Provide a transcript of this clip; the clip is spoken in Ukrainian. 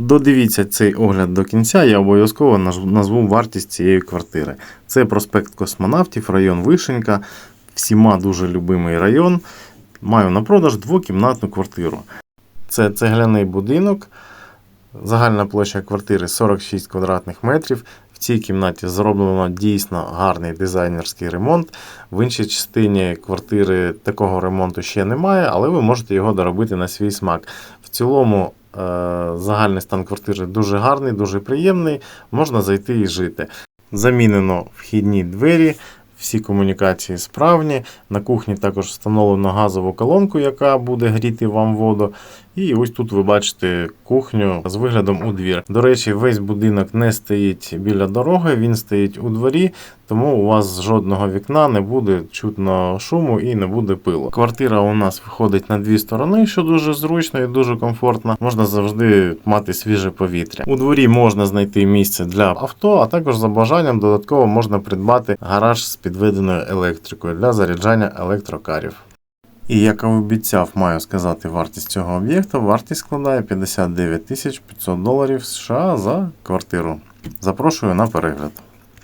Додивіться цей огляд до кінця, я обов'язково назву вартість цієї квартири. Це проспект Космонавтів, район Вишенька, всіма дуже любимий район. Маю на продаж двокімнатну квартиру. Це цегляний будинок. Загальна площа квартири 46 квадратних метрів. В цій кімнаті зроблено дійсно гарний дизайнерський ремонт. В іншій частині квартири такого ремонту ще немає, але ви можете його доробити на свій смак. В цілому загальний стан квартири дуже гарний, дуже приємний. Можна зайти і жити. Замінено вхідні двері, всі комунікації справні. На кухні також встановлено газову колонку, яка буде гріти вам воду. І ось тут ви бачите кухню з виглядом у двір. До речі, весь будинок не стоїть біля дороги, він стоїть у дворі, тому у вас з жодного вікна не буде чутно шуму і не буде пилу. Квартира у нас виходить на дві сторони, що дуже зручно і дуже комфортно. Можна завжди мати свіже повітря. У дворі можна знайти місце для авто, а також за бажанням додатково можна придбати гараж з підведеною електрикою для заряджання електрокарів. І як і обіцяв, маю сказати вартість цього об'єкту. Вартість складає 59 500 доларів США за квартиру. Запрошую на перегляд.